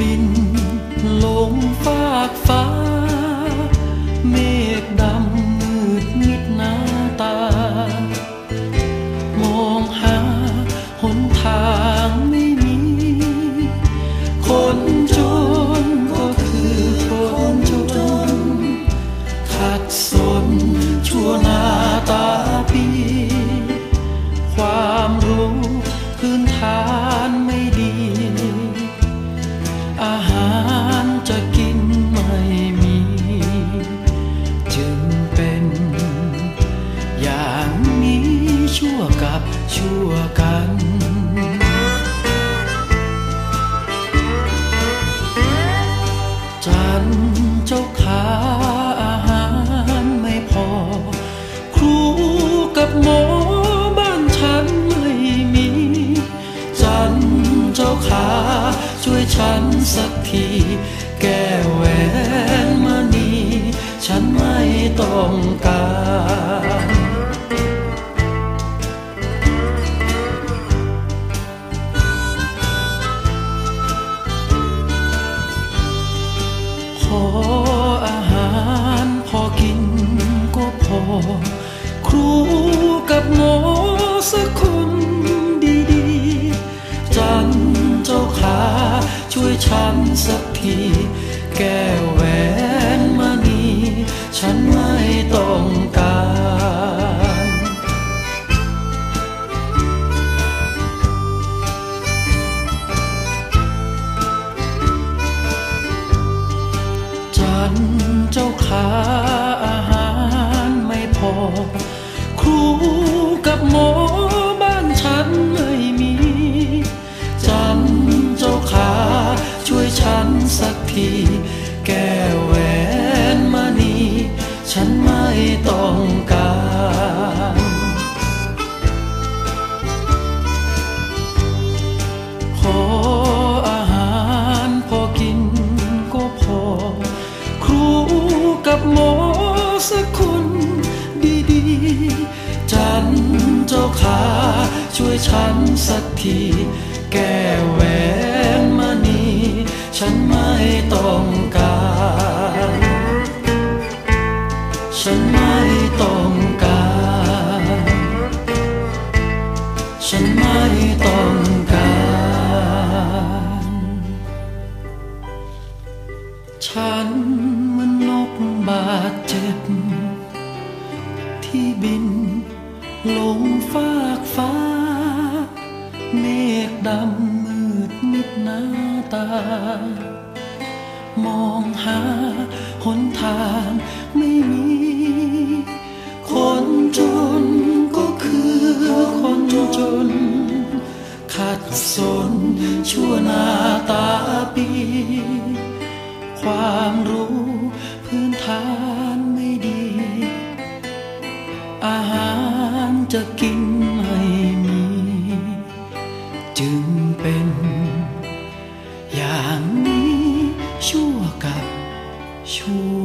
บินลงฟากฟ้า เจ้าขาช่วยฉันสักที แก้แหวนมณีฉันไม่ต้องการขออาหารพอกินก็พอ ทีแก้วแหวนมณีฉันไม่ต้องการจันเจ้าขาอาหารไม่พอครูกับหม สักคนดีๆ จันเจ้าขาช่วยฉันสักที แก้แหวนมณีฉันไม่ต้องการ ฉันไม่ต้องการ ฉันไม่ต้องการ ฉัน กบาดเจ็บ ที่บินลงฟากฟ้า เมฆดำมืดมิดหน้าตา มองหาหนทางไม่มี คนจนก็คือคนจน ขัดสนชั่วหน้าตาปีความรู้านไม่ดี อาหารจะกินไม่มี จึงเป็น อย่างนี้ชั่วกับชั่ว